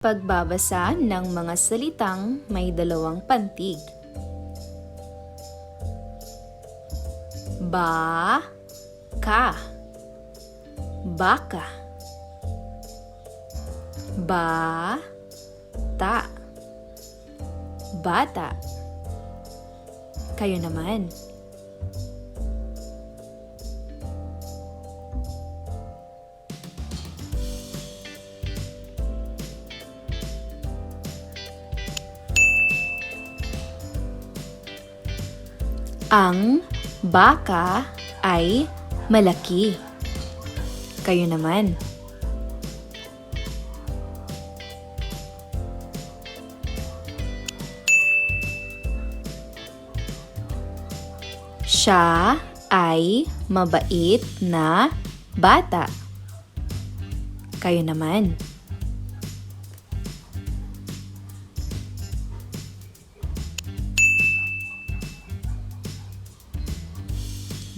Pagbabasa ng mga salitang may dalawang pantig. Ba ka Baka Ba ta Bata Kayo naman. Ang baka ay malaki. Kayo naman. Siya ay mabait na bata. Kayo naman.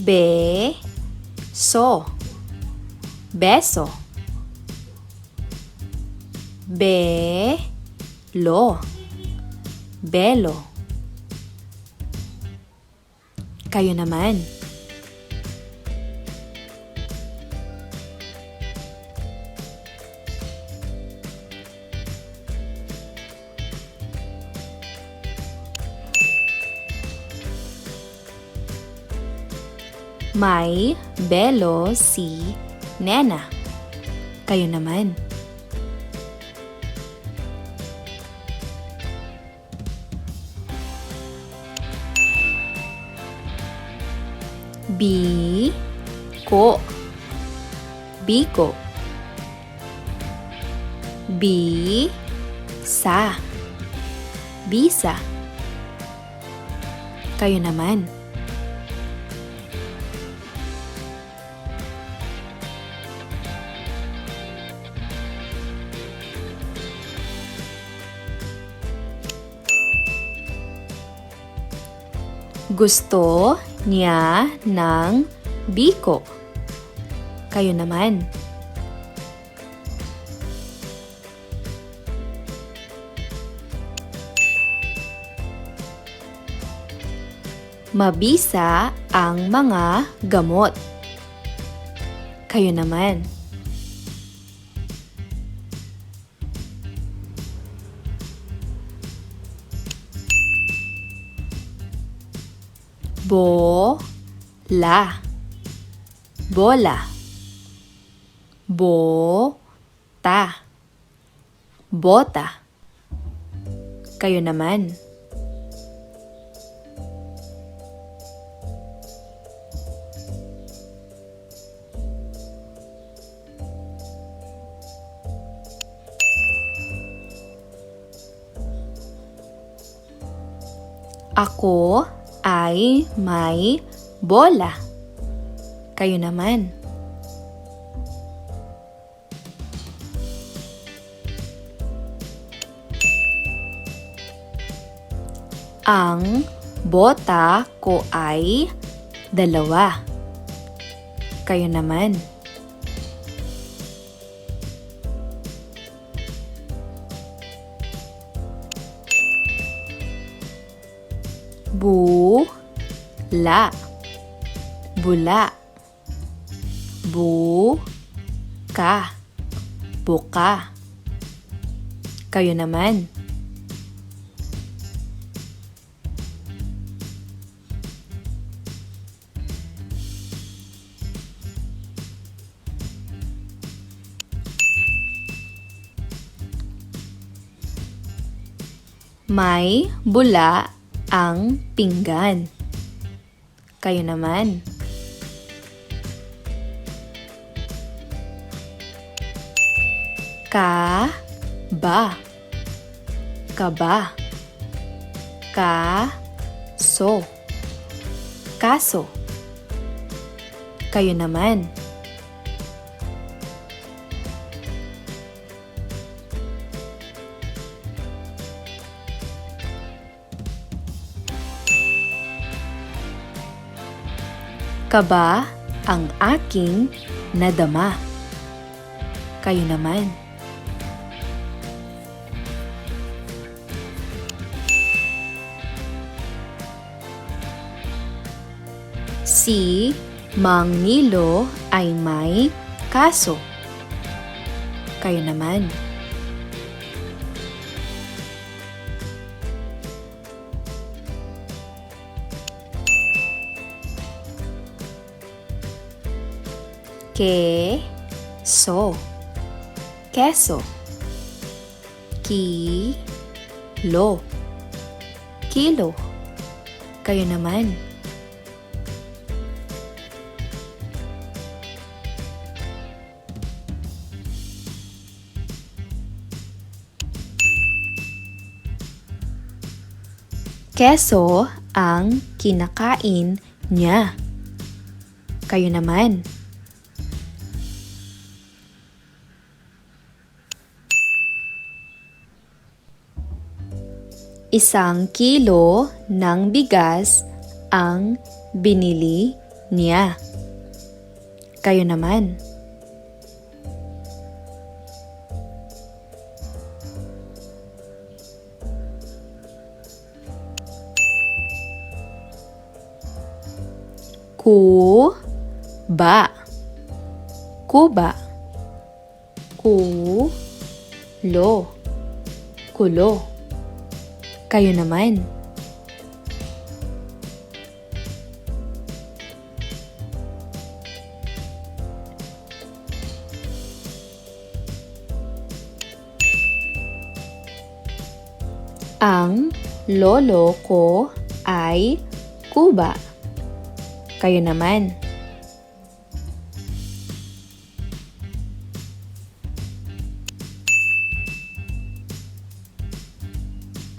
Be so. Beso. Be lo belo. Kayo naman May belo si Nena. Kayo naman. Bi ko Biko Bi sa Bisa Kayo naman. Gusto niya ng biko. Kayo naman. Mabisa ang mga gamot. Kayo naman. Bo la bola. Bo ta bota. Kayo naman. Ako ay may bola. Kayo naman. Ang bota ko ay dalawa. Kayo naman. La bula. Bu ka buka. Kayo naman. May bula ang pinggan. Kayo naman. Ka ba. Kaba ka so. Kaso. Kayo naman Kaba ang aking nadama. Kayo naman. Si Mang Nilo ay may kaso. Kayo naman. Ke so keso ki lo kilo kayo naman Keso ang kinakain niya. Kayo naman. Isang kilo ng bigas ang binili niya. Kayo naman. Ku ba Kuba Ku lo Kulo Kayo naman. Ang lolo ko ay Kuba. Kayo naman.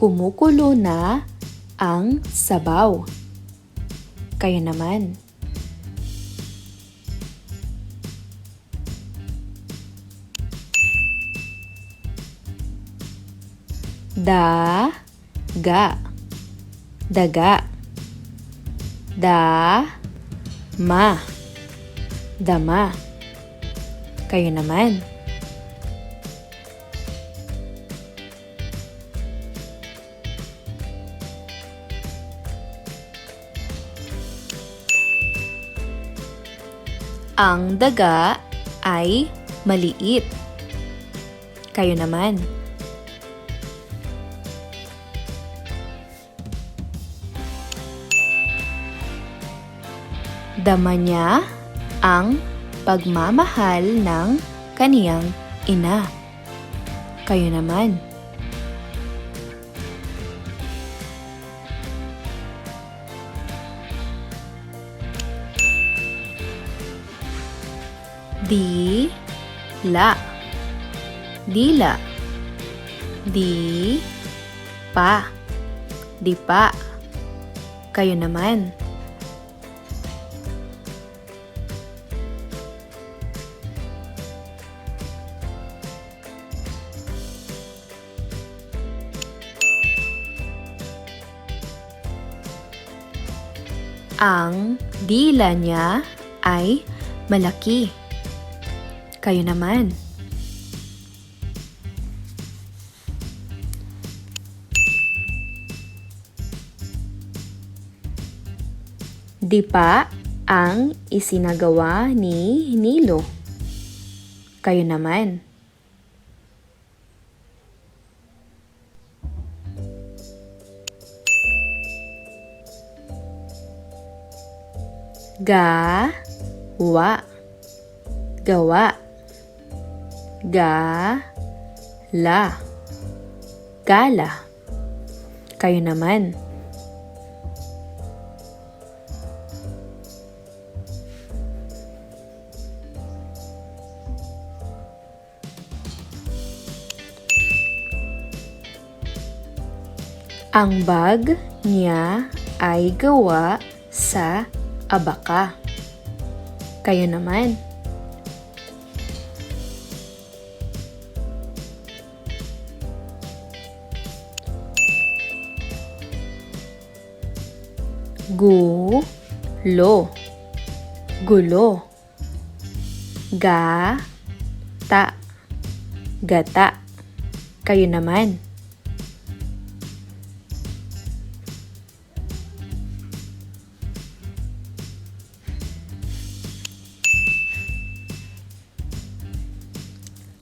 Kumukulo na ang sabaw. Kayo naman. Da ga daga. Da ma dama. Kayo naman Ang daga ay maliit. Kayo naman. Dama niya ang pagmamahal ng kaniyang ina. Kayo naman. Di la. Dila di pa. Di pa. Kayo naman. Ang dila niya ay malaki. Kayo naman. Di pa ang isinagawa ni Nilo. Kayo naman. Ga, wa, gawa. Ga, la, gala. Kayo naman. Ang bag niya ay gawa sa abaka. Kayo naman. Gu-lo. Gulo. Ga-ta. Gata. Kayo naman.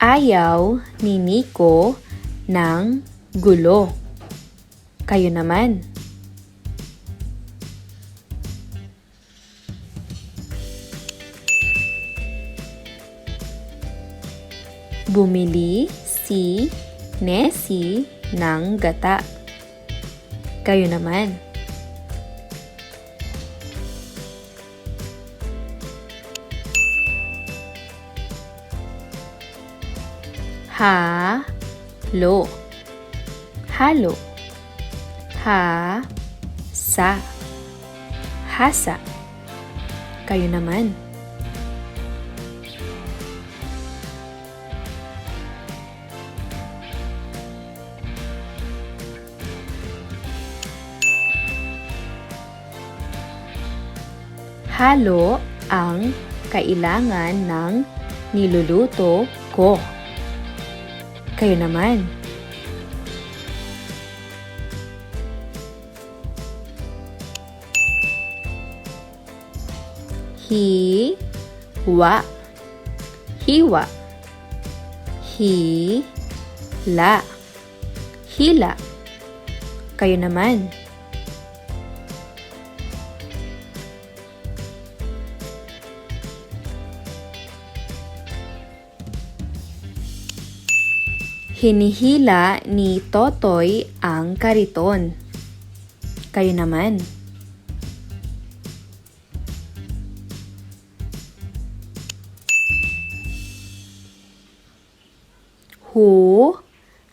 Ayaw ni Nico ng gulo. Kayo naman. Bumili si Nessie ng gata. Kayo naman. Ha, lo. Halo. Ha, sa. Hasa. Kayo naman. Halo ang kailangan ng niluluto ko. Kayo naman. Hi, wa, hiwa. Hi, la, hila. Kayo naman. Hinihila ni Totoy ang kariton. Kayo naman. Hu,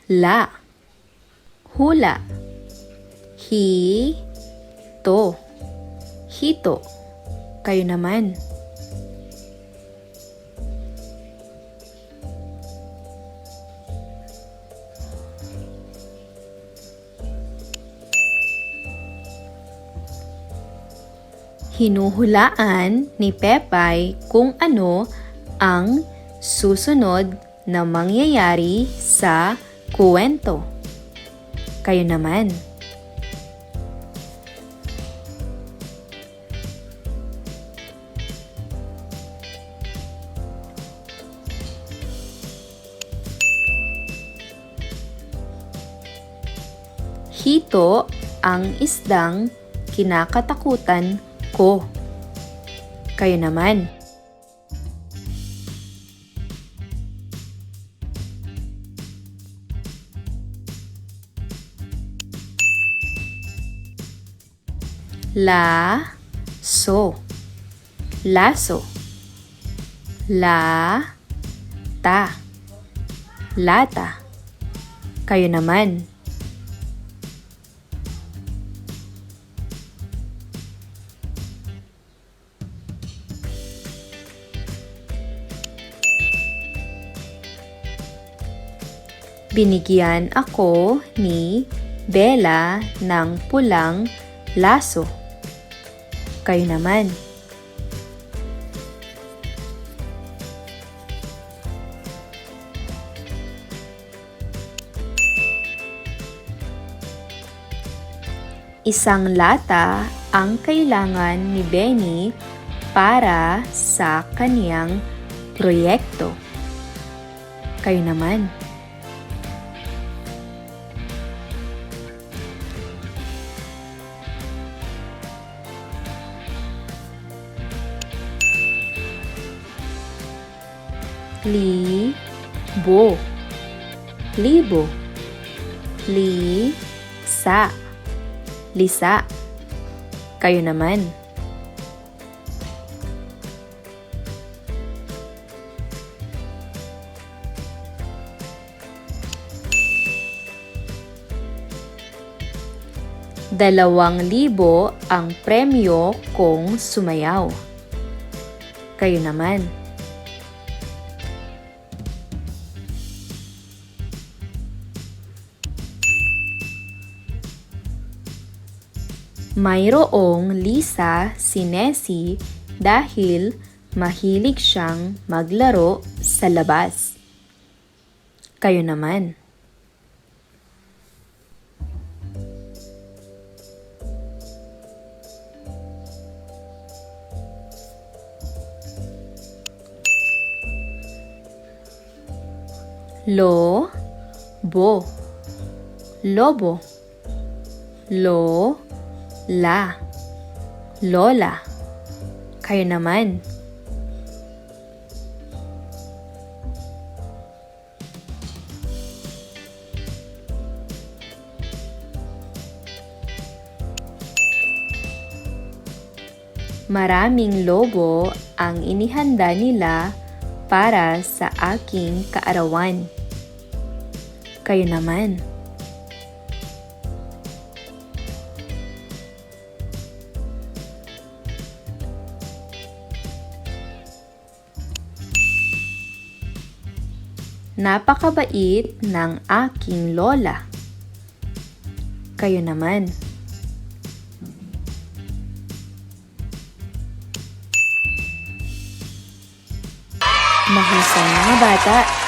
la. Hula. Hi, to. Hito. Kayo naman. Hinuhulaan ni Pepay kung ano ang susunod na mangyayari sa kuwento. Kayo naman. Hito ang isdang kinakatakutan ko. Kayo naman. La, so. Laso. La, ta. Lata. Kayo naman. Binigyan ako ni Bella ng pulang laso. Kayo naman. Isang lata ang kailangan ni Benny para sa kaniyang proyekto. Kayo naman. Li, bo. Libo. Li, sa. Lisa. Kayo naman. Dalawang libo ang premyo kung sumayaw. Kayo naman. Mayroong Lisa si Nessie dahil mahilig siyang maglaro sa labas. Kayo naman. Lo, bo. Lobo. Lo, la. Lola. Kayo naman. Maraming lobo ang inihanda nila para sa aking kaarawan. Kayo naman. Napakabait ng aking lola. Kayo naman. Mahusay mga bata.